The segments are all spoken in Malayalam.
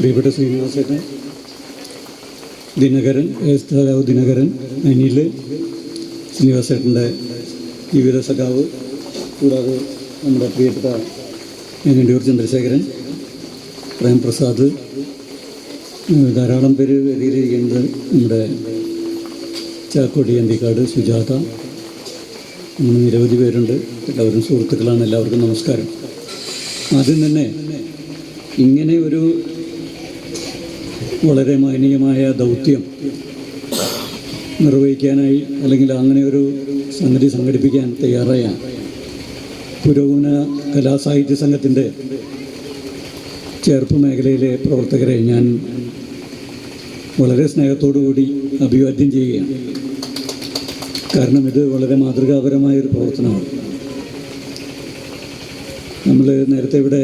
പ്രിയപ്പെട്ട ശ്രീനിവാസേട്ടൻ ദിനകരൻ സഖാവ് ദിനകരൻ അനിൽ ശ്രീനിവാസേട്ടന്റെ ജീവിത സഖാവ് കൂടാതെ നമ്മുടെ പ്രിയപ്പെട്ട ഞങ്ങണ്ടിയൂർ ചന്ദ്രശേഖരൻ പ്രേംപ്രസാദ് ധാരാളം പേര് വേദിയിലിരിക്കുന്നത് നമ്മുടെ ചാക്കോടി അന്തിക്കാട് സുജാത അങ്ങനെ നിരവധി പേരുണ്ട്. എല്ലാവരും സുഹൃത്തുക്കളാണ്. എല്ലാവർക്കും നമസ്കാരം. ആദ്യം തന്നെ ഇങ്ങനെ ഒരു വളരെ മാന്യമായ ദൗത്യം നിർവഹിക്കാനായി അല്ലെങ്കിൽ അങ്ങനെ ഒരു സംഗതി സംഘടിപ്പിക്കാൻ തയ്യാറായ പുരോഗമന കലാസാഹിത്യ സംഘത്തിന്റെ ചേർപ്പ് മേഖലയിലെ പ്രവർത്തകരെ ഞാൻ വളരെ സ്നേഹത്തോടുകൂടി അഭിവാദ്യം ചെയ്യുകയാണ്. കാരണം ഇത് വളരെ മാതൃകാപരമായ ഒരു പ്രവർത്തനമാണ്. നമ്മൾ നേരത്തെ ഇവിടെ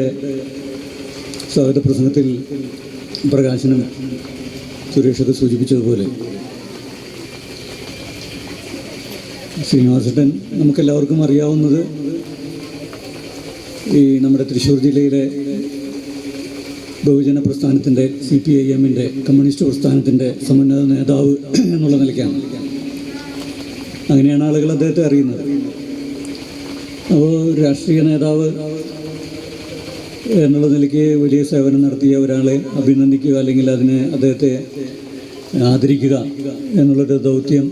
സ്വാഗത പ്രസംഗത്തിൽ പ്രകാശനം സുരേഷൊക്കെ സൂചിപ്പിച്ചതുപോലെ. ശ്രീനിവാസട്ടൻ നമുക്കെല്ലാവർക്കും അറിയാവുന്നത് ഈ നമ്മുടെ തൃശ്ശൂർ ജില്ലയിലെ ബഹുജന പ്രസ്ഥാനത്തിന്റെ സി പി ഐ എമ്മിന്റെ കമ്മ്യൂണിസ്റ്റ് പ്രസ്ഥാനത്തിന്റെ സമുന്നത നേതാവ് എന്നുള്ള നിലയ്ക്കാണ്. അങ്ങനെയാണ് ആളുകൾ അദ്ദേഹത്തെ അറിയുന്നത്. അപ്പോൾ രാഷ്ട്രീയ നേതാവ് എന്നുള്ള നിലയ്ക്ക് വലിയ സേവനം നടത്തിയ ഒരാളെ അഭിനന്ദിക്കുക അല്ലെങ്കിൽ അതിനെ അദ്ദേഹത്തെ ആദരിക്കുക എന്നുള്ളൊരു ദൗത്യം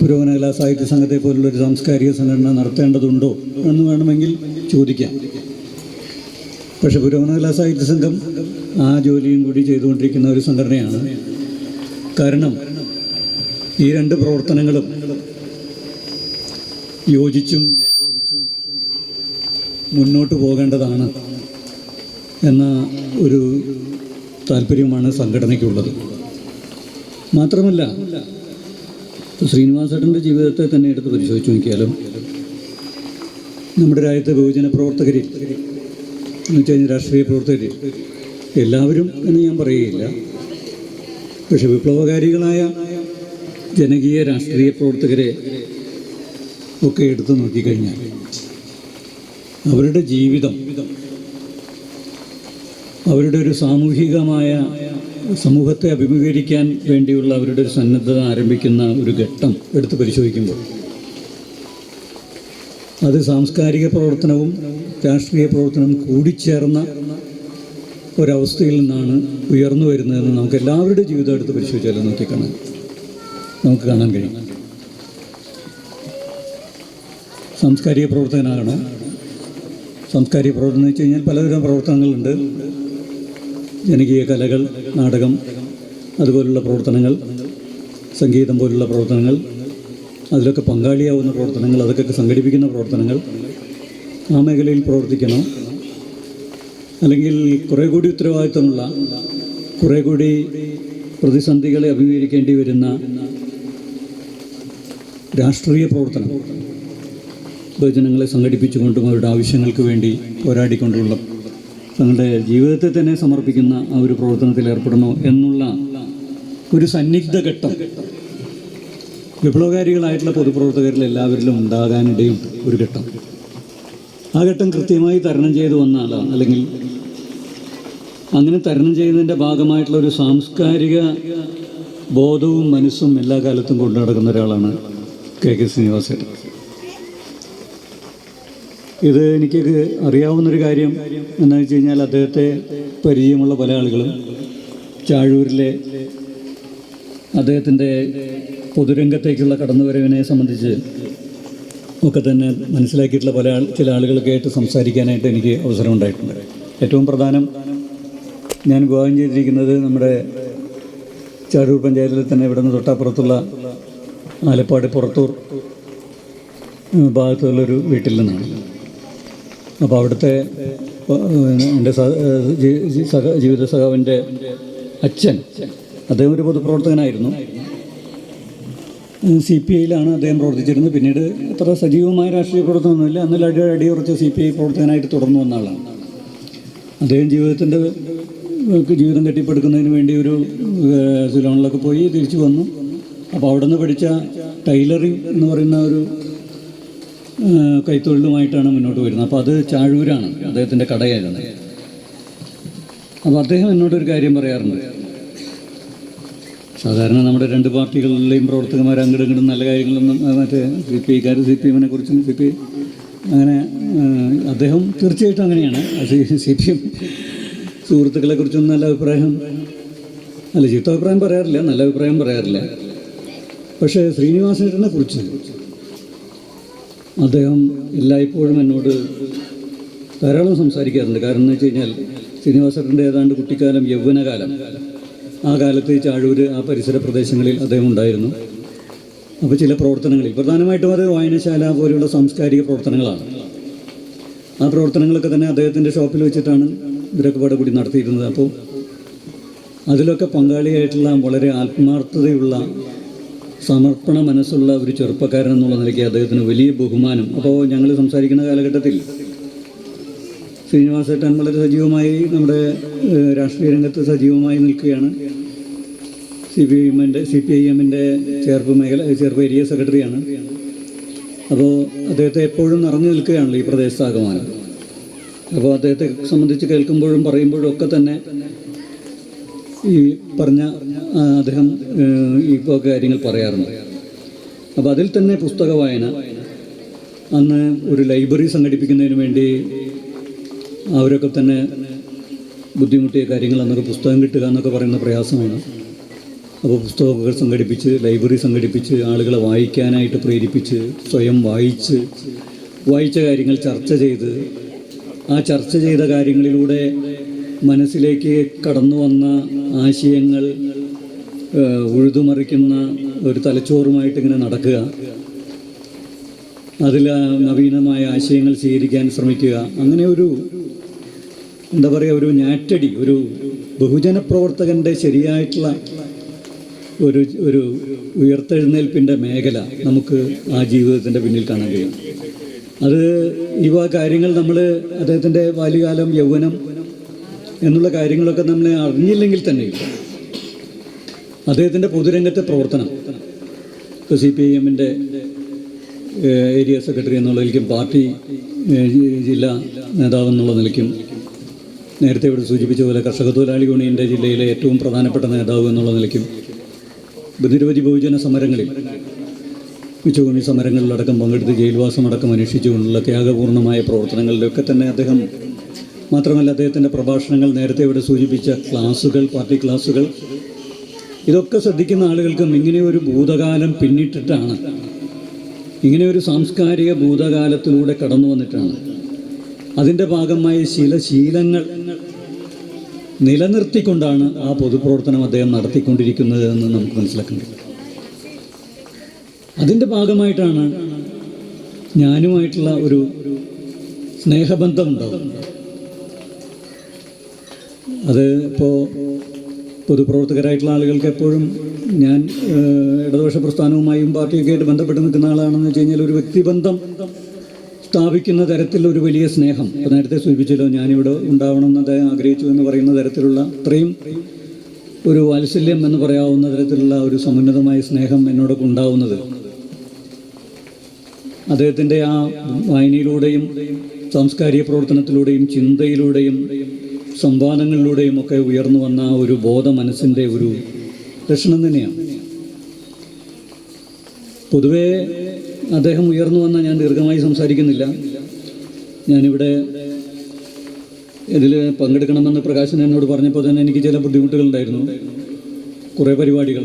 പുരോഗമന കലാ സാഹിത്യ സംഘത്തെ പോലുള്ളൊരു സാംസ്കാരിക സംഘടന നടത്തേണ്ടതുണ്ടോ എന്ന് വേണമെങ്കിൽ ചോദിക്കാം. പക്ഷെ പുരോഗമന കലാ സാഹിത്യ സംഘം ആ ജോലിയും കൂടി ചെയ്തുകൊണ്ടിരിക്കുന്ന ഒരു സംഘടനയാണ്. കാരണം ഈ രണ്ട് പ്രവർത്തനങ്ങളും യോജിച്ചും മുന്നോട്ട് പോകേണ്ടതാണ് എന്ന ഒരു താല്പര്യമാണ് സംഘടനയ്ക്കുള്ളത്. മാത്രമല്ല ശ്രീനിവാസേട്ടന്റെ ജീവിതത്തെ തന്നെ എടുത്ത് പരിശോധിച്ച് നോക്കിയാലും നമ്മുടെ രാജ്യത്തെ ബഹുജന പ്രവർത്തകരിൽ എന്ന് വെച്ച് കഴിഞ്ഞാൽ രാഷ്ട്രീയ പ്രവർത്തകരിൽ എല്ലാവരും എന്ന് ഞാൻ പറയുകയില്ല. പക്ഷെ വിപ്ലവകാരികളായ ജനകീയ രാഷ്ട്രീയ പ്രവർത്തകരെ ഒക്കെ എടുത്തു നോക്കിക്കഴിഞ്ഞാൽ അവരുടെ ജീവിതം അവരുടെ ഒരു സാമൂഹികമായ സമൂഹത്തെ അഭിമുഖീകരിക്കാൻ വേണ്ടിയുള്ള അവരുടെ ഒരു സന്നദ്ധത ആരംഭിക്കുന്ന ഒരു ഘട്ടം എടുത്ത് പരിശോധിക്കുമ്പോൾ അത് സാംസ്കാരിക പ്രവർത്തനവും രാഷ്ട്രീയ പ്രവർത്തനവും കൂടിച്ചേർന്ന ഒരവസ്ഥയിൽ നിന്നാണ് ഉയർന്നു വരുന്നതെന്ന് നമുക്ക് എല്ലാവരുടെ ജീവിതം എടുത്ത് പരിശോധിച്ചാലും നോക്കിക്കാണാൻ നമുക്ക് കാണാൻ കഴിയും. സാംസ്കാരിക പ്രവർത്തകനാകണം. സാംസ്കാരിക പ്രവർത്തനം എന്ന് വെച്ച് കഴിഞ്ഞാൽ പലതരം പ്രവർത്തനങ്ങളുണ്ട്. ജനകീയ കലകൾ നാടകം അതുപോലുള്ള പ്രവർത്തനങ്ങൾ സംഗീതം പോലുള്ള പ്രവർത്തനങ്ങൾ അതിലൊക്കെ പങ്കാളിയാവുന്ന പ്രവർത്തനങ്ങൾ അതൊക്കെ സംഘടിപ്പിക്കുന്ന പ്രവർത്തനങ്ങൾ ആ മേഖലയിൽ പ്രവർത്തിക്കണം. അല്ലെങ്കിൽ കുറേ കൂടി ഉത്തരവാദിത്തമുള്ള കുറേ കൂടി പ്രതിസന്ധികളെ അഭിമുഖീകരിക്കേണ്ടി വരുന്ന രാഷ്ട്രീയ പ്രവർത്തനം. ബഹുജനങ്ങളെ സംഘടിപ്പിച്ചുകൊണ്ടും അവരുടെ ആവശ്യങ്ങൾക്ക് വേണ്ടി പോരാടിക്കൊണ്ടുള്ള തങ്ങളുടെ ജീവിതത്തെ തന്നെ സമർപ്പിക്കുന്ന ആ ഒരു പ്രവർത്തനത്തിൽ ഏർപ്പെടണോ എന്നുള്ള ഒരു സന്നിഗ്ധ ഘട്ടം വിപ്ലവകാരികളായിട്ടുള്ള പൊതുപ്രവർത്തകരിൽ എല്ലാവരിലും ഉണ്ടാകാനിടയും ഒരു ഘട്ടം. ആ ഘട്ടം കൃത്യമായി തരണം ചെയ്തു വന്ന ആളാണ്. അല്ലെങ്കിൽ അങ്ങനെ തരണം ചെയ്യുന്നതിന്റെ ഭാഗമായിട്ടുള്ള ഒരു സാംസ്കാരിക ബോധവും മനസ്സും എല്ലാ കാലത്തും കൊണ്ടു നടക്കുന്ന ഒരാളാണ് കെ കെ ശ്രീനിവാസേട്ടൻ ഇത് എനിക്ക് അറിയാവുന്നൊരു കാര്യം എന്ന് വെച്ച് കഴിഞ്ഞാൽ അദ്ദേഹത്തെ പരിചയമുള്ള പല ആളുകളും ചാഴൂരിലെ അദ്ദേഹത്തിന്റെ പൊതുരംഗത്തേക്കുള്ള കടന്നുവരവിനെ സംബന്ധിച്ച് ഒക്കെ തന്നെ മനസ്സിലാക്കിയിട്ടുള്ള പല ചില ആളുകളൊക്കെ ആയിട്ട് സംസാരിക്കാനായിട്ട് എനിക്ക് അവസരം ഉണ്ടായിട്ടുണ്ട് ഏറ്റവും പ്രധാനം ഞാൻ വിവാഹം ചെയ്തിരിക്കുന്നത് നമ്മുടെ ചാഴൂർ പഞ്ചായത്തിൽ തന്നെ ഇവിടെ നിന്ന് തൊട്ടപ്പുറത്തുള്ള ആലപ്പാട് പുറത്തൂർ ഭാഗത്തുള്ളൊരു വീട്ടിൽ നിന്നാണ്. അപ്പോൾ അവിടുത്തെ എന്റെ സഹ ജീവിത സഹാവിന്റെ അച്ഛൻ അദ്ദേഹം ഒരു പൊതുപ്രവർത്തകനായിരുന്നു. സി പി ഐയിലാണ് അദ്ദേഹം പ്രവർത്തിച്ചിരുന്നത്. പിന്നീട് അത്ര സജീവമായ രാഷ്ട്രീയ പ്രവർത്തനമൊന്നുമില്ല. എന്നാൽ അടി അടിയുറച്ച സി പി ഐ പ്രവർത്തകനായിട്ട് തുടർന്നു വന്ന ആളാണ് അദ്ദേഹം ജീവിതത്തിന്റെ ജീവിതം കെട്ടിപ്പടുക്കുന്നതിന് വേണ്ടി ഒരു സിലോണിലൊക്കെ പോയി തിരിച്ചു വന്നു. അപ്പോൾ അവിടെ നിന്ന് പഠിച്ച ടൈലറിംഗ് എന്ന് പറയുന്ന ഒരു കൈത്തൊഴിലുമായിട്ടാണ് മുന്നോട്ട് വരുന്നത്. അപ്പോൾ അത് ചാഴൂരാണ് അദ്ദേഹത്തിന്റെ കടയായിരുന്നത് അപ്പോൾ അദ്ദേഹം എന്നോടൊരു കാര്യം പറയാറുണ്ട്. സാധാരണ നമ്മുടെ രണ്ട് പാർട്ടികളിലെയും പ്രവർത്തകന്മാർ അങ്ങോട്ടും നല്ല കാര്യങ്ങളൊന്നും മറ്റേ സി പി ഐക്കാർ സി പി എമ്മിനെ കുറിച്ചും സി പി അങ്ങനെ അദ്ദേഹം തീർച്ചയായിട്ടും അങ്ങനെയാണ്. സി പി എം സുഹൃത്തുക്കളെ കുറിച്ചും നല്ല അഭിപ്രായം അല്ല ചീത്ത അഭിപ്രായം പറയാറില്ല നല്ല അഭിപ്രായം പറയാറില്ല. പക്ഷേ ശ്രീനിവാസനെ കുറിച്ച് അദ്ദേഹം എല്ലായ്പ്പോഴും എന്നോട് ധാരാളം സംസാരിക്കാറുണ്ട്. കാരണം എന്ന് വെച്ച് കഴിഞ്ഞാൽ ശ്രീനിവാസേട്ടന്റെ ഏതാണ്ട് കുട്ടിക്കാലം യൗവനകാലം ആ കാലത്ത് ചാഴൂര് ആ പരിസര പ്രദേശങ്ങളിൽ അദ്ദേഹം ഉണ്ടായിരുന്നു. അപ്പോൾ ചില പ്രവർത്തനങ്ങളിൽ പ്രധാനമായിട്ടും അത് വായനശാല പോലെയുള്ള സാംസ്കാരിക പ്രവർത്തനങ്ങളാണ്. ആ പ്രവർത്തനങ്ങളൊക്കെ തന്നെ അദ്ദേഹത്തിന്റെ ഷോപ്പിൽ വെച്ചിട്ടാണ് ഇവരൊക്കെ പാടെ കൂടി നടത്തിയിരുന്നത്. അപ്പോൾ അതിലൊക്കെ പങ്കാളിയായിട്ടുള്ള വളരെ ആത്മാർത്ഥതയുള്ള സമർപ്പണ മനസ്സുള്ള ഒരു ചെറുപ്പക്കാരൻ എന്നുള്ള നിലയ്ക്ക് അദ്ദേഹത്തിന് വലിയ ബഹുമാനം. അപ്പോൾ ഞങ്ങൾ സംസാരിക്കുന്ന കാലഘട്ടത്തിൽ ശ്രീനിവാസേട്ടൻ വളരെ സജീവമായി നമ്മുടെ രാഷ്ട്രീയ രംഗത്ത് സജീവമായി നിൽക്കുകയാണ്. സി പി എമ്മിന്റെ സി പി ഐ എമ്മിന്റെ ചേർപ്പ് മേഖല ചേർപ്പ് ഏരിയ സെക്രട്ടറിയാണ്. അപ്പോൾ അദ്ദേഹത്തെ എപ്പോഴും നിറഞ്ഞു നിൽക്കുകയാണല്ലോ ഈ പ്രദേശത്താകമാനം. അപ്പോൾ അദ്ദേഹത്തെ സംബന്ധിച്ച് കേൾക്കുമ്പോഴും പറയുമ്പോഴും ഒക്കെ തന്നെ ഈ പറഞ്ഞ അദ്ദേഹം ഇപ്പോൾ കാര്യങ്ങൾ പറയാറുണ്ട്. അപ്പോൾ അതിൽ തന്നെ പുസ്തക വായന അന്ന് ഒരു ലൈബ്രറി സംഘടിപ്പിക്കുന്നതിന് വേണ്ടി അവരൊക്കെ തന്നെ ബുദ്ധിമുട്ടിയ കാര്യങ്ങൾ അന്നൊക്കെ പുസ്തകം കിട്ടുക എന്നൊക്കെ പറയുന്ന പ്രയാസമാണ്. അപ്പോൾ പുസ്തകങ്ങൾ സംഘടിപ്പിച്ച് ലൈബ്രറി സംഘടിപ്പിച്ച് ആളുകളെ വായിക്കാനായിട്ട് പ്രേരിപ്പിച്ച് സ്വയം വായിച്ച് വായിച്ച കാര്യങ്ങൾ ചർച്ച ചെയ്ത് ആ ചർച്ച ചെയ്ത കാര്യങ്ങളിലൂടെ മനസ്സിലേക്ക് കടന്നു വന്ന ആശയങ്ങൾ ഉഴുതുമറിക്കുന്ന ഒരു തലച്ചോറുമായിട്ട് ഇങ്ങനെ നടക്കുക. അതിൽ നവീനമായ ആശയങ്ങൾ സ്വീകരിക്കാൻ ശ്രമിക്കുക. അങ്ങനെ ഒരു എന്താ പറയുക ഒരു ഞാറ്റടി ഒരു ബഹുജന പ്രവർത്തകന്റെ ശരിയായിട്ടുള്ള ഒരു ഒരു ഉയർത്തെഴുന്നേൽപ്പിന്റെ മേഖല നമുക്ക് ആ ജീവിതത്തിന്റെ പിന്നിൽ കാണാൻ കഴിയും. അത് ഇവ കാര്യങ്ങൾ നമ്മൾ അദ്ദേഹത്തിന്റെ ബാല്യകാലം യൗവനം എന്നുള്ള കാര്യങ്ങളൊക്കെ നമ്മൾ അറിഞ്ഞില്ലെങ്കിൽ തന്നെ അദ്ദേഹത്തിന്റെ പൊതുരംഗത്തെ പ്രവർത്തനം. ഇപ്പോൾ സി പി ഐ എമ്മിന്റെ ഏരിയ സെക്രട്ടറി എന്നുള്ള നിലയ്ക്കും പാർട്ടി ജില്ലാ നേതാവ് എന്നുള്ള നിലയ്ക്കും നേരത്തെ ഇവിടെ സൂചിപ്പിച്ച പോലെ കർഷക തൊഴിലാളി യൂണിയന്റെ ജില്ലയിലെ ഏറ്റവും പ്രധാനപ്പെട്ട നേതാവ് എന്നുള്ള നിലയ്ക്കും നിരവധി ബഹുജന സമരങ്ങളിൽ ഉച്ചകോണി സമരങ്ങളിലടക്കം പങ്കെടുത്ത് ജയിൽവാസം അടക്കം അനുഷ്ഠിച്ചുകൊണ്ടുള്ള ത്യാഗപൂർണമായ പ്രവർത്തനങ്ങളിലൊക്കെ തന്നെ അദ്ദേഹം മാത്രമല്ല അദ്ദേഹത്തിന്റെ പ്രഭാഷണങ്ങൾ നേരത്തെ ഇവിടെ സൂചിപ്പിച്ച ക്ലാസുകൾ പാർട്ടി ക്ലാസുകൾ. ഇതൊക്കെ ശ്രദ്ധിക്കുന്ന ആളുകൾക്കും ഇങ്ങനെ ഒരു ഭൂതകാലം പിന്നിട്ടിട്ടാണ്. ഇങ്ങനെ ഒരു സാംസ്കാരിക ഭൂതകാലത്തിലൂടെ കടന്നു വന്നിട്ടാണ്. അതിന്റെ ഭാഗമായ ചില ശീലങ്ങൾ നിലനിർത്തിക്കൊണ്ടാണ് ആ പൊതുപ്രവർത്തനം അദ്ദേഹം നടത്തിക്കൊണ്ടിരിക്കുന്നത് എന്ന് നമുക്ക് മനസ്സിലാക്കേണ്ടി കഴിയും അതിന്റെ ഭാഗമായിട്ടാണ് ഞാനുമായിട്ടുള്ള ഒരു സ്നേഹബന്ധം ഉണ്ടാവും അത് ഇപ്പോൾ പൊതുപ്രവർത്തകരായിട്ടുള്ള ആളുകൾക്ക് എപ്പോഴും ഞാൻ ഇടതുപക്ഷ പ്രസ്ഥാനവുമായും പാർട്ടിയൊക്കെ ആയിട്ട് ബന്ധപ്പെട്ട് നിൽക്കുന്ന ആളാണെന്ന് വെച്ച് കഴിഞ്ഞാൽ ഒരു വ്യക്തിബന്ധം സ്ഥാപിക്കുന്ന തരത്തിൽ ഒരു വലിയ സ്നേഹം. ഇപ്പോൾ നേരത്തെ സൂചിപ്പിച്ചല്ലോ ഞാനിവിടെ ഉണ്ടാവണമെന്ന് അദ്ദേഹം ആഗ്രഹിച്ചു എന്ന് പറയുന്ന തരത്തിലുള്ള അത്രയും ഒരു വാത്സല്യം എന്ന് പറയാവുന്ന തരത്തിലുള്ള ഒരു സമുന്നതമായ സ്നേഹം എന്നോടൊക്കെ ഉണ്ടാവുന്നത്. അദ്ദേഹത്തിന്റെ ആ വായനയിലൂടെയും സാംസ്കാരിക പ്രവർത്തനത്തിലൂടെയും ചിന്തയിലൂടെയും സംവാദങ്ങളിലൂടെയും ഒക്കെ ഉയർന്നു വന്ന ഒരു ബോധ മനസ്സിന്റെ ഒരു ലക്ഷണം തന്നെയാണ്. പൊതുവേ അദ്ദേഹം ഉയർന്നു വന്ന ഞാൻ ദീർഘമായി സംസാരിക്കുന്നില്ല. ഞാനിവിടെ ഇതിൽ പങ്കെടുക്കണമെന്ന് പ്രകാശൻ എന്നോട് പറഞ്ഞപ്പോൾ തന്നെ എനിക്ക് ചില ബുദ്ധിമുട്ടുകളുണ്ടായിരുന്നു. കുറേ പരിപാടികൾ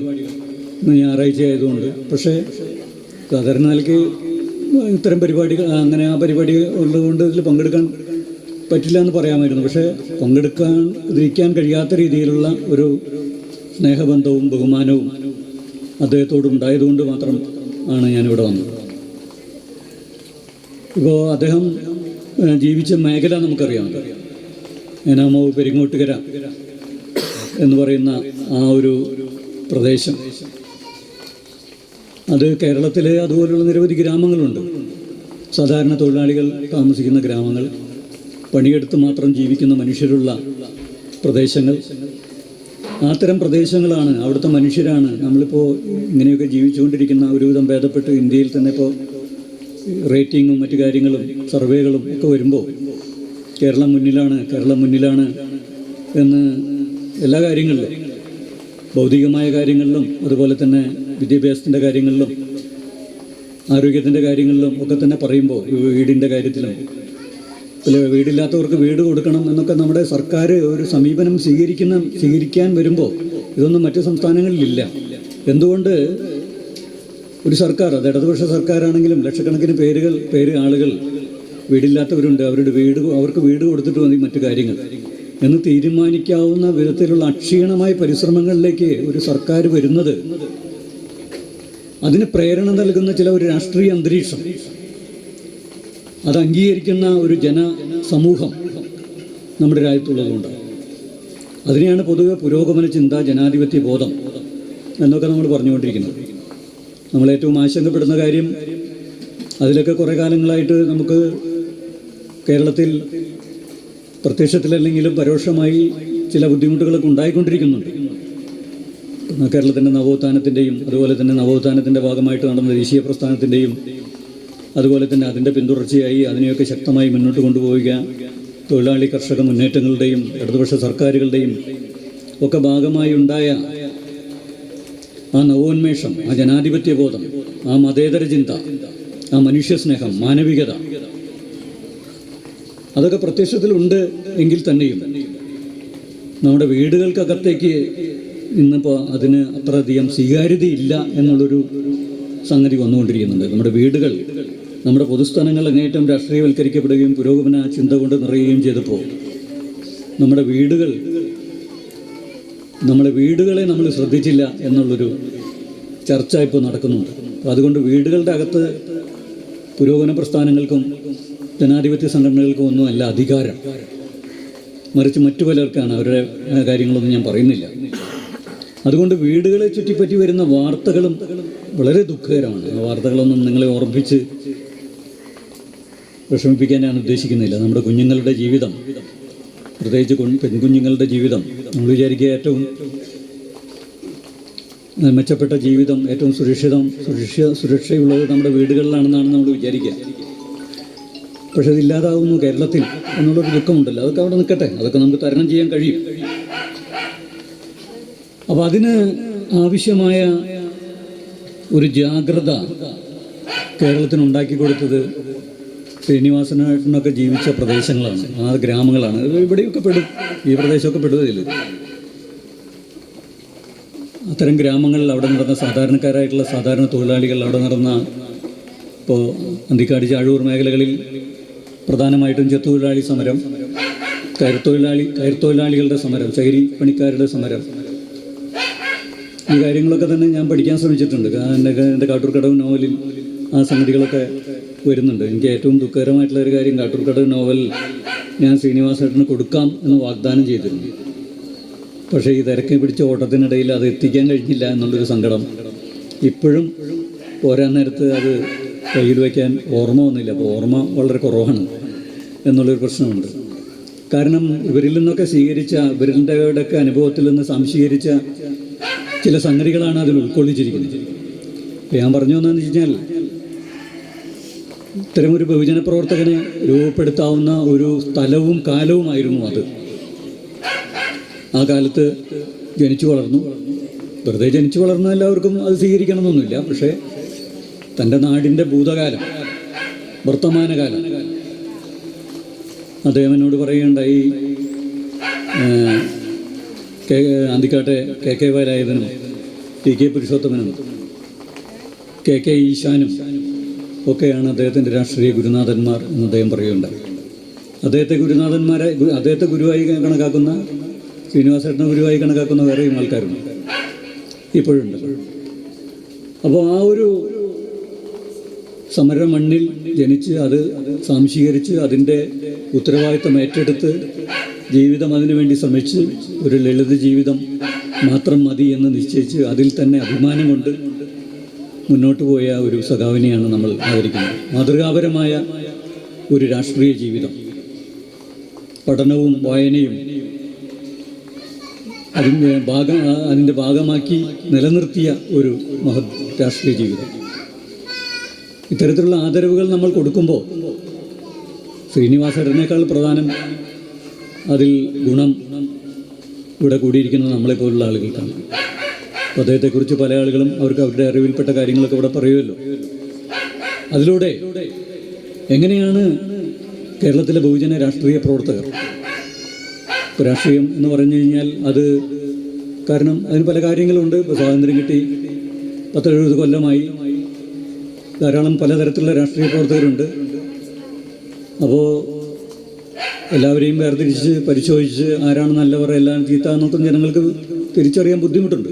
ഇന്ന് ഞായറാഴ്ച ആയതുകൊണ്ട് പക്ഷേ സാധാരണ നിലയ്ക്ക് ഇത്തരം പരിപാടികൾ അങ്ങനെ ആ പരിപാടി ഉള്ളതുകൊണ്ട് ഇതിൽ പങ്കെടുക്കാൻ പറ്റില്ല എന്ന് പറയാമായിരുന്നു. പക്ഷേ പങ്കെടുക്കാൻ ഇരിക്കാൻ കഴിയാത്ത രീതിയിലുള്ള ഒരു സ്നേഹബന്ധവും ബഹുമാനവും അദ്ദേഹത്തോട് ഉണ്ടായതുകൊണ്ട് മാത്രം ആണ് ഞാനിവിടെ വന്നത്. ഇപ്പോൾ അദ്ദേഹം ജീവിച്ച മേഖല നമുക്കറിയാം. ഏനാമാവ് പെരിങ്ങോട്ടുകര എന്ന് പറയുന്ന ആ ഒരു പ്രദേശം. അത് കേരളത്തിലെ അതുപോലുള്ള നിരവധി ഗ്രാമങ്ങളുണ്ട്. സാധാരണ തൊഴിലാളികൾ താമസിക്കുന്ന ഗ്രാമങ്ങൾ. പണിയെടുത്ത് മാത്രം ജീവിക്കുന്ന മനുഷ്യരുള്ള പ്രദേശങ്ങൾ. അത്തരം പ്രദേശങ്ങളാണ്. അവിടുത്തെ മനുഷ്യരാണ്. നമ്മളിപ്പോൾ ഇങ്ങനെയൊക്കെ ജീവിച്ചുകൊണ്ടിരിക്കുന്ന ഒരുവിധം ഭേദപ്പെട്ട് ഇന്ത്യയിൽ തന്നെ ഇപ്പോൾ റേറ്റിങ്ങും മറ്റു കാര്യങ്ങളും സർവേകളും ഒക്കെ വരുമ്പോൾ കേരളം മുന്നിലാണ് കേരളം മുന്നിലാണ് എന്ന് എല്ലാ കാര്യങ്ങളിലും ഭൗതികമായ കാര്യങ്ങളിലും അതുപോലെ തന്നെ വിദ്യാഭ്യാസത്തിന്റെ കാര്യങ്ങളിലും ആരോഗ്യത്തിന്റെ കാര്യങ്ങളിലും ഒക്കെ തന്നെ പറയുമ്പോൾ വീടിന്റെ കാര്യത്തിലും പിന്നെ വീടില്ലാത്തവർക്ക് വീട് കൊടുക്കണം എന്നൊക്കെ നമ്മുടെ സർക്കാർ ഒരു സമീപനം സ്വീകരിക്കുന്ന സ്വീകരിക്കാൻ വരുമ്പോൾ ഇതൊന്നും മറ്റു സംസ്ഥാനങ്ങളിലില്ല. എന്തുകൊണ്ട് ഒരു സർക്കാർ അത് ഇടതുപക്ഷ സർക്കാരാണെങ്കിലും ലക്ഷക്കണക്കിന് പേരുകൾ പേര് ആളുകൾ വീടില്ലാത്തവരുണ്ട്. അവരുടെ വീട് അവർക്ക് വീട് കൊടുത്തിട്ട് മതി മറ്റു കാര്യങ്ങൾ. എന്ന് തീരുമാനിക്കാവുന്ന വിധത്തിലുള്ള അക്ഷീണമായ പരിശ്രമങ്ങളിലേക്ക് ഒരു സർക്കാർ വരുന്നത് അതിന് പ്രേരണ നൽകുന്ന ചില ഒരു രാഷ്ട്രീയ അന്തരീക്ഷം. അത് അംഗീകരിക്കുന്ന ഒരു ജന സമൂഹം നമ്മുടെ രാജ്യത്തുള്ളതുകൊണ്ട്. അതിനെയാണ് പൊതുവെ പുരോഗമന ചിന്ത ജനാധിപത്യ ബോധം എന്നൊക്കെ നമ്മൾ പറഞ്ഞുകൊണ്ടിരിക്കുന്നത്. നമ്മൾ ഏറ്റവും ആശങ്കപ്പെടുന്ന കാര്യം അതിലൊക്കെ കുറേ കാലങ്ങളായിട്ട് നമുക്ക് കേരളത്തിൽ പ്രത്യക്ഷത്തിലല്ലെങ്കിലും പരോക്ഷമായി ചില ബുദ്ധിമുട്ടുകളൊക്കെ ഉണ്ടായിക്കൊണ്ടിരിക്കുന്നുണ്ട്. കേരളത്തിന്റെ നവോത്ഥാനത്തിന്റെയും അതുപോലെ തന്നെ നവോത്ഥാനത്തിന്റെ ഭാഗമായിട്ട് നടന്ന ദേശീയ പ്രസ്ഥാനത്തിന്റെയും അതുപോലെ തന്നെ അതിന്റെ പിന്തുടർച്ചയായി അതിനെയൊക്കെ ശക്തമായി മുന്നോട്ട് കൊണ്ടുപോവുക. തൊഴിലാളി കർഷക മുന്നേറ്റങ്ങളുടെയും ഇടതുപക്ഷ സർക്കാരുകളുടെയും ഒക്കെ ഭാഗമായി ഉണ്ടായ ആ നവോന്മേഷം ആ ജനാധിപത്യ ബോധം ആ മതേതര ചിന്ത ആ മനുഷ്യസ്നേഹം മാനവികത അതൊക്കെ പ്രത്യക്ഷത്തിലുണ്ട് എങ്കിൽ തന്നെയും നമ്മുടെ വീടുകൾക്കകത്തേക്ക് ഇന്നിപ്പോൾ അതിന് അത്രയധികം സ്വീകാര്യതയില്ല എന്നുള്ളൊരു സംഗതി വന്നുകൊണ്ടിരിക്കുന്നുണ്ട്. നമ്മുടെ വീടുകൾ നമ്മുടെ പൊതുസ്ഥാനങ്ങൾ അങ്ങേറ്റം രാഷ്ട്രീയവൽക്കരിക്കപ്പെടുകയും പുരോഗമന ചിന്ത കൊണ്ട് നിറയുകയും ചെയ്തപ്പോൾ നമ്മുടെ വീടുകൾ നമ്മുടെ വീടുകളെ നമ്മൾ ശ്രദ്ധിച്ചില്ല എന്നുള്ളൊരു ചർച്ച ഇപ്പോൾ നടക്കുന്നുണ്ട്. അപ്പോൾ അതുകൊണ്ട് വീടുകളുടെ അകത്ത് പുരോഗമന പ്രസ്ഥാനങ്ങൾക്കും ജനാധിപത്യ സംഘടനകൾക്കും ഒന്നുമല്ല അധികാരം. മറിച്ച് മറ്റു പലർക്കാണ് അവരുടെ കാര്യങ്ങളൊന്നും ഞാൻ പറയുന്നില്ല. അതുകൊണ്ട് വീടുകളെ ചുറ്റിപ്പറ്റി വരുന്ന വാർത്തകളും വളരെ ദുഃഖകരമാണ്. ആ വാർത്തകളൊന്നും നിങ്ങളെ ഓർമ്മിപ്പിച്ച് വിഷമിപ്പിക്കാൻ ഞാൻ ഉദ്ദേശിക്കുന്നില്ല. നമ്മുടെ കുഞ്ഞുങ്ങളുടെ ജീവിതം പ്രത്യേകിച്ച് കുഞ്ഞ് പെൺകുഞ്ഞുങ്ങളുടെ ജീവിതം നമ്മൾ വിചാരിക്കുക ഏറ്റവും മെച്ചപ്പെട്ട ജീവിതം ഏറ്റവും സുരക്ഷിതം സുരക്ഷ സുരക്ഷയുള്ളത് നമ്മുടെ വീടുകളിലാണെന്നാണ് നമ്മൾ വിചാരിക്കുക. പക്ഷെ അതില്ലാതാവുന്നു കേരളത്തിൽ എന്നുള്ളൊരു ദുഃഖമുണ്ടല്ലോ. അതൊക്കെ അവിടെ നിൽക്കട്ടെ. അതൊക്കെ നമുക്ക് തരണം ചെയ്യാൻ കഴിയും. അപ്പോൾ അതിന് ആവശ്യമായ ഒരു ജാഗ്രത കേരളത്തിന് ഉണ്ടാക്കി കൊടുത്തത് ശ്രീനിവാസനായിട്ടൊക്കെ ജീവിച്ച പ്രദേശങ്ങളാണ്. ആ ഗ്രാമങ്ങളാണ്. ഇവിടെയൊക്കെ പെടും ഈ പ്രദേശമൊക്കെ പെടുകയില്ല? അത്തരം ഗ്രാമങ്ങളിൽ അവിടെ നടന്ന സാധാരണക്കാരായിട്ടുള്ള സാധാരണ തൊഴിലാളികൾ അവിടെ നടന്ന ഇപ്പോൾ അന്തിക്കാട് ചാഴൂർ മേഖലകളിൽ പ്രധാനമായിട്ടും ചെത്തൊഴിലാളി സമരം കയർത്തൊഴിലാളി കയർത്തൊഴിലാളികളുടെ സമരം ചകിരി പണിക്കാരുടെ സമരം. ഈ കാര്യങ്ങളൊക്കെ തന്നെ ഞാൻ പഠിക്കാൻ ശ്രമിച്ചിട്ടുണ്ട്. എന്റെ എന്റെ കാട്ടൂർക്കടവ് നോവലിൽ ആ സംഗതികളൊക്കെ വരുന്നുണ്ട്. എനിക്ക് ഏറ്റവും ദുഃഖകരമായിട്ടുള്ള ഒരു കാര്യം കാട്ടൂർക്കട നോവൽ ഞാൻ ശ്രീനിവാസേട്ടന് കൊടുക്കാം എന്ന് വാഗ്ദാനം ചെയ്തിരുന്നു. പക്ഷേ ഈ തിരക്കി പിടിച്ച ഓട്ടത്തിനിടയിൽ അത് എത്തിക്കാൻ കഴിഞ്ഞില്ല എന്നുള്ളൊരു സങ്കടം. ഇപ്പോഴും പോരാൻ നേരത്ത് അത് കയ്യിൽ വയ്ക്കാൻ ഓർമ്മ വന്നില്ല. അപ്പോൾ ഓർമ്മ വളരെ കുറവാണ് എന്നുള്ളൊരു പ്രശ്നമുണ്ട്. കാരണം ഇവരിൽ നിന്നൊക്കെ സ്വീകരിച്ച ഇവരുടെ ഒക്കെ അനുഭവത്തിൽ നിന്ന് സംശീകരിച്ച ചില സംഗതികളാണ് അതിൽ ഉൾക്കൊള്ളിച്ചിരിക്കുന്നത്. ഞാൻ പറഞ്ഞു വന്നതെന്ന് വെച്ച് കഴിഞ്ഞാൽ ഇത്തരമൊരു ബഹുജന പ്രവർത്തകനെ രൂപപ്പെടുത്താവുന്ന ഒരു സ്ഥലവും കാലവുമായിരുന്നു അത്. ആ കാലത്ത് ജനിച്ചു വളർന്നു. വെറുതെ ജനിച്ചു വളർന്ന എല്ലാവർക്കും അത് സ്വീകരിക്കണമെന്നൊന്നുമില്ല. പക്ഷേ തന്റെ നാടിന്റെ ഭൂതകാലം വർത്തമാനകാലം അദ്ദേഹം എന്നോട് പറയുകയുണ്ടായി കെ അന്തിക്കാട്ടെ കെ കെ വാരായതനും ടി കെ പുരുഷോത്തമനും കെ കെ ഈശാനും ഒക്കെയാണ് അദ്ദേഹത്തിന്റെ രാഷ്ട്രീയ ഗുരുനാഥന്മാർ എന്ന് അദ്ദേഹം പറയുകയുണ്ടായി അദ്ദേഹത്തെ ഗുരുനാഥന്മാരെ അദ്ദേഹത്തെ ഗുരുവായി കണക്കാക്കുന്ന ശ്രീനിവാസേട്ടനെ ഗുരുവായി കണക്കാക്കുന്ന വേറെയും ആൾക്കാരുണ്ട്. ഇപ്പോഴുണ്ട്. അപ്പോൾ ആ ഒരു സമര മണ്ണിൽ ജനിച്ച് അത് സാംശീകരിച്ച് അതിന്റെ ഉത്തരവാദിത്തം ഏറ്റെടുത്ത് ജീവിതം അതിനു വേണ്ടി ശ്രമിച്ച് ഒരു ലളിത ജീവിതം മാത്രം മതി എന്ന് നിശ്ചയിച്ച് അതിൽ തന്നെ അഭിമാനം കൊണ്ട് മുന്നോട്ട് പോയ ഒരു സഖാവിനെയാണ് നമ്മൾ ആദരിക്കുന്നത്. മാതൃകാപരമായ ഒരു രാഷ്ട്രീയ ജീവിതം. പഠനവും വായനയും അതിന്റെ ഭാഗം അതിന്റെ ഭാഗമാക്കി നിലനിർത്തിയ ഒരു മഹത് രാഷ്ട്രീയ ജീവിതം. ഇത്തരത്തിലുള്ള ആദരവുകൾ നമ്മൾ കൊടുക്കുമ്പോൾ ശ്രീനിവാസരനേക്കാൾ പ്രധാനം അതിൽ ഗുണം ഇവിടെ കൂടിയിരിക്കുന്നത് നമ്മളെപ്പോലുള്ള ആളുകൾക്കാണ്. അദ്ദേഹത്തെക്കുറിച്ച് പല ആളുകളും അവർക്ക് അവരുടെ അറിവിൽപ്പെട്ട കാര്യങ്ങളൊക്കെ ഇവിടെ പറയുമല്ലോ. അതിലൂടെ എങ്ങനെയാണ് കേരളത്തിലെ ബഹുജന രാഷ്ട്രീയ പ്രവർത്തകർ? രാഷ്ട്രീയം എന്ന് പറഞ്ഞു കഴിഞ്ഞാൽ അത് കാരണം അതിന് പല കാര്യങ്ങളുണ്ട്. ഇപ്പോൾ സ്വാതന്ത്ര്യം കിട്ടി പത്തെഴുപത് കൊല്ലമായി. ധാരാളം പലതരത്തിലുള്ള രാഷ്ട്രീയ പ്രവർത്തകരുണ്ട്. അപ്പോൾ എല്ലാവരെയും വേർതിരിച്ച് പരിശോധിച്ച് ആരാണ് നല്ലവർ എല്ലാം ചീത്ത എന്നൊക്കെ ജനങ്ങൾക്ക് തിരിച്ചറിയാൻ ബുദ്ധിമുട്ടുണ്ട്.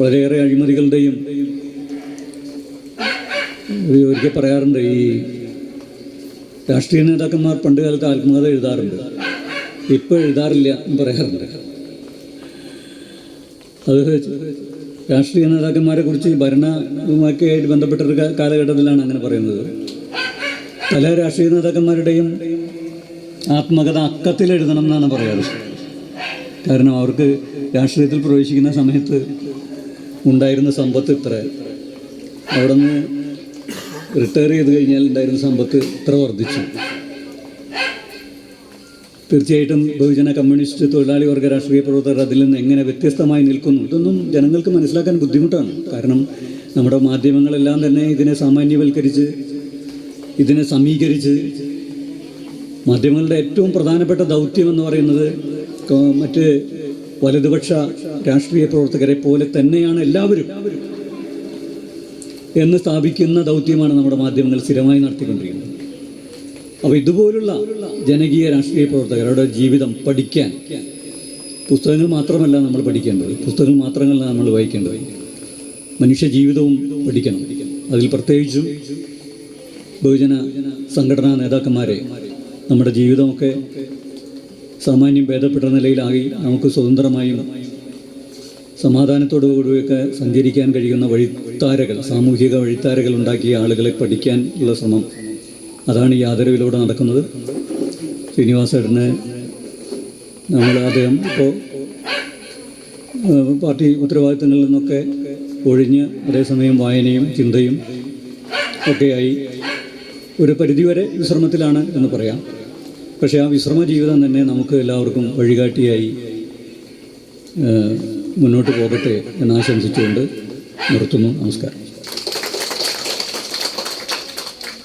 വളരെയേറെ അഴിമതികളുടെയും ഒരു ഒരിക്കൽ പറയാറുണ്ട്. ഈ രാഷ്ട്രീയ നേതാക്കന്മാർ പണ്ട് കാലത്ത് ആത്മകഥ എഴുതാറുണ്ട്. ഇപ്പോൾ എഴുതാറില്ല എന്ന് പറയാറുണ്ട്. അത് രാഷ്ട്രീയ നേതാക്കന്മാരെ കുറിച്ച് ഭരണവുമൊക്കെ ആയിട്ട് ബന്ധപ്പെട്ട ഒരു കാലഘട്ടത്തിലാണ് അങ്ങനെ പറയുന്നത്. പല രാഷ്ട്രീയ നേതാക്കന്മാരുടെയും ആത്മകഥ അക്കത്തിൽ എഴുതണം എന്നാണ് പറയാറ്. കാരണം അവർക്ക് രാഷ്ട്രീയത്തിൽ പ്രവേശിക്കുന്ന സമയത്ത് ഉണ്ടായിരുന്ന സമ്പത്ത് ഇത്ര. അവിടെ നിന്ന് റിട്ടയർ ചെയ്ത് കഴിഞ്ഞാൽ ഉണ്ടായിരുന്ന സമ്പത്ത് ഇത്ര വർദ്ധിച്ചു. തീർച്ചയായിട്ടും ബഹുജന കമ്മ്യൂണിസ്റ്റ് തൊഴിലാളി വർഗ രാഷ്ട്രീയ പ്രവർത്തകർ അതിൽ നിന്ന് എങ്ങനെ വ്യത്യസ്തമായി നിൽക്കുന്നു ഇതൊന്നും ജനങ്ങൾക്ക് മനസ്സിലാക്കാൻ ബുദ്ധിമുട്ടാണ്. കാരണം നമ്മുടെ മാധ്യമങ്ങളെല്ലാം തന്നെ ഇതിനെ സാമാന്യവൽക്കരിച്ച് ഇതിനെ സമീകരിച്ച് മാധ്യമങ്ങളുടെ ഏറ്റവും പ്രധാനപ്പെട്ട ദൗത്യം എന്ന് പറയുന്നത് മറ്റ് വലതുപക്ഷ രാഷ്ട്രീയ പ്രവർത്തകരെ പോലെ തന്നെയാണ് എല്ലാവരും എന്ന് സ്ഥാപിക്കുന്ന ദൗത്യമാണ് നമ്മുടെ മാധ്യമങ്ങൾ സ്ഥിരമായി നടത്തിക്കൊണ്ടിരിക്കുന്നത്. അപ്പോൾ ഇതുപോലുള്ള ജനകീയ രാഷ്ട്രീയ പ്രവർത്തകരുടെ ജീവിതം പഠിക്കാൻ പുസ്തകങ്ങൾ മാത്രമല്ല നമ്മൾ പഠിക്കേണ്ടത്. പുസ്തകങ്ങൾ മാത്രമല്ല നമ്മൾ വായിക്കേണ്ടത്. മനുഷ്യ ജീവിതവും പഠിക്കണം. അതിൽ പ്രത്യേകിച്ചും ബഹുജന സംഘടനാ നേതാക്കന്മാരെ നമ്മുടെ ജീവിതമൊക്കെ സാമാന്യം ഭേദപ്പെട്ട നിലയിലായി നമുക്ക് സ്വതന്ത്രമായും സമാധാനത്തോടു കൂടിയൊക്കെ സഞ്ചരിക്കാൻ കഴിയുന്ന വഴിത്താരകൾ സാമൂഹിക വഴിത്താരകൾ ഉണ്ടാക്കിയ ആളുകളെ പഠിക്കാൻ ഉള്ള ശ്രമം. അതാണ് ഈ ആദരവിലൂടെ നടക്കുന്നത്. ശ്രീനിവാസേട്ടന് നമ്മൾ അദ്ദേഹം ഇപ്പോൾ പാർട്ടി ഉത്തരവാദിത്തങ്ങളിൽ നിന്നൊക്കെ ഒഴിഞ്ഞ് അതേസമയം വായനയും ചിന്തയും ഒക്കെയായി ഒരു പരിധിവരെ വിശ്രമത്തിലാണ് എന്ന് പറയാം. പക്ഷേ ആ വിശ്രമ ജീവിതം തന്നെ നമുക്ക് എല്ലാവർക്കും വഴികാട്ടിയായി മുന്നോട്ട് പോകട്ടെ എന്നാശംസിച്ചുകൊണ്ട് നിർത്തുന്നു. നമസ്കാരം.